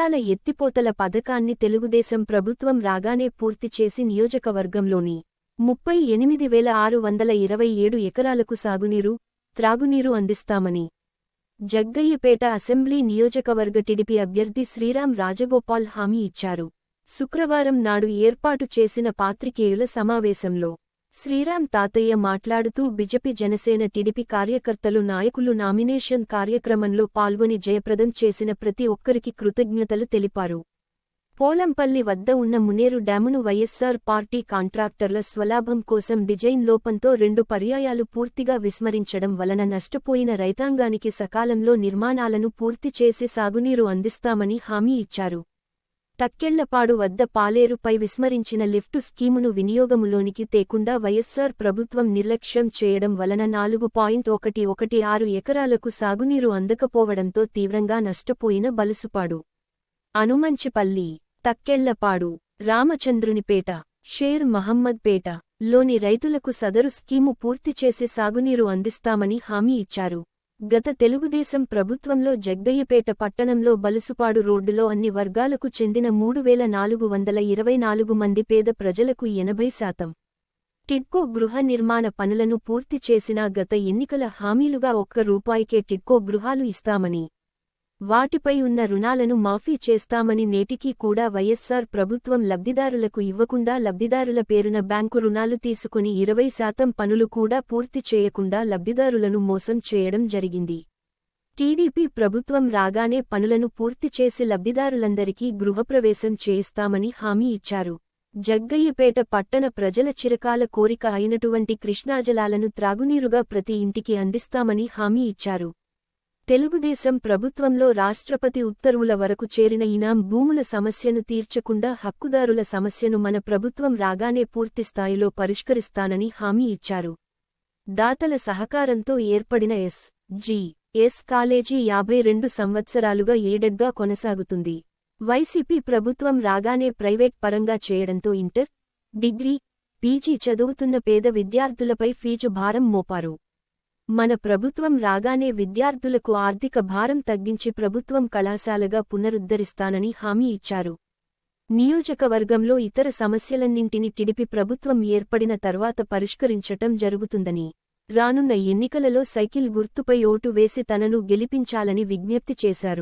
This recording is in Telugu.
నంద్యాల ఎత్తిపోతల పథకాన్ని తెలుగుదేశం ప్రభుత్వం రాగానే పూర్తి చేసి నియోజకవర్గంలోని ముప్పై ఎనిమిది వేల ఆరు వందల ఇరవై ఏడు ఎకరాలకు సాగునీరు త్రాగునీరు అందిస్తామని జగ్గయ్యపేట అసెంబ్లీ నియోజకవర్గ టిడిపి అభ్యర్థి శ్రీరాం రాజగోపాల్ హామీ ఇచ్చారు. శుక్రవారం నాడు ఏర్పాటు చేసిన పాత్రికేయుల సమావేశంలో శ్రీరామ్ తాతయ్య మాట్లాడుతూ బిజెపి జనసేన టిడిపి కార్యకర్తలు నాయకులు నామినేషన్ కార్యక్రమంలో పాల్గొని జయప్రదం చేసిన ప్రతి ఒక్కరికి కృతజ్ఞతలు తెలిపారు. పోలంపల్లి వద్ద ఉన్న మునేరు డ్యామును వైఎస్సార్ పార్టీ కాంట్రాక్టర్ల స్వలాభం కోసం డిజైన్ లోపంతో రెండు పర్యాయాలు పూర్తిగా విస్మరించడం వలన నష్టపోయిన రైతాంగానికి సకాలంలో నిర్మాణాలను పూర్తి చేసి సాగునీరు అందిస్తామని హామీ ఇచ్చారు. తక్కెళ్ళపాడు వద్ద పాలేరుపై విస్మరించిన లిఫ్టు స్కీమును వినియోగములోనికి తేకుండా వైఎస్సార్ ప్రభుత్వం నిర్లక్ష్యం చేయడం వలన నాలుగు పాయింట్ ఒకటి ఒకటి ఆరు ఎకరాలకు సాగునీరు అందకపోవడంతో తీవ్రంగా నష్టపోయిన బలుసుపాడు. అనుమంచిపల్లి తక్కెళ్ళపాడు రామచంద్రునిపేట షేర్ మహమ్మద్పేట లోని రైతులకు సదరు స్కీము పూర్తి చేసి సాగునీరు అందిస్తామని హామీ ఇచ్చారు. గత తెలుగుదేశం ప్రభుత్వంలో జగ్గయ్యపేట పట్టణంలో బలుసుపాడు రోడ్డులో అన్ని వర్గాలకు చెందిన మూడు వేల నాలుగు వందల ఇరవై నాలుగు మంది పేద ప్రజలకు ఎనభై శాతం. టిడ్కో గృహ నిర్మాణ పనులను పూర్తి చేసినా గత ఎన్నికల హామీలుగా ఒక్క రూపాయికే టిడ్కో గృహాలు ఇస్తామని వాటిపై ఉన్న రుణాలను మాఫీ చేస్తామని నేటికీ కూడా వైఎస్సార్ ప్రభుత్వం లబ్ధిదారులకు ఇవ్వకుండా లబ్ధిదారుల పేరున బ్యాంకు రుణాలు తీసుకుని ఇరవై శాతం పనులు కూడా పూర్తి చేయకుండా లబ్ధిదారులను మోసం చేయడం జరిగింది. టీడీపీ ప్రభుత్వం రాగానే పనులను పూర్తి చేసి లబ్ధిదారులందరికీ గృహప్రవేశం చేయిస్తామని హామీ ఇచ్చారు. జగ్గయ్యపేట పట్టణ ప్రజల చిరకాల కోరిక అయినటువంటి కృష్ణాజలాలను త్రాగునీరుగా ప్రతి ఇంటికి అందిస్తామని హామీ ఇచ్చారు. తెలుగుదేశం ప్రభుత్వంలో రాష్ట్రపతి ఉత్తర్వుల వరకు చేరిన ఇనాం భూముల సమస్యను తీర్చకుండా హక్కుదారుల సమస్యను మన ప్రభుత్వం రాగానే పూర్తిస్థాయిలో పరిష్కరిస్తానని హామీ ఇచ్చారు. దాతల సహకారంతో ఏర్పడిన ఎస్. జి. ఎస్. కాలేజీ యాభై రెండు సంవత్సరాలుగా ఏడెడ్గా కొనసాగుతుంది. వైసీపీ ప్రభుత్వం రాగానే ప్రైవేట్ పరంగా చేయడంతో ఇంటర్ డిగ్రీ పీజీ చదువుతున్న పేద విద్యార్థులపై ఫీజు భారం మోపారు. మన ప్రభుత్వం రాగానే విద్యార్థులకు ఆర్థిక భారం తగ్గించి ప్రభుత్వం కళాశాలగా పునరుద్ధరిస్తానని హామీ ఇచ్చారు. నియోజకవర్గంలో ఇతర సమస్యలన్నింటిని టిడిపి ప్రభుత్వం ఏర్పడిన తర్వాత పరిష్కరించటం జరుగుతుందని రానున్న ఎన్నికలలో సైకిల్ గుర్తుపై ఓటు వేసి తనను గెలిపించాలని విజ్ఞప్తి చేశారు.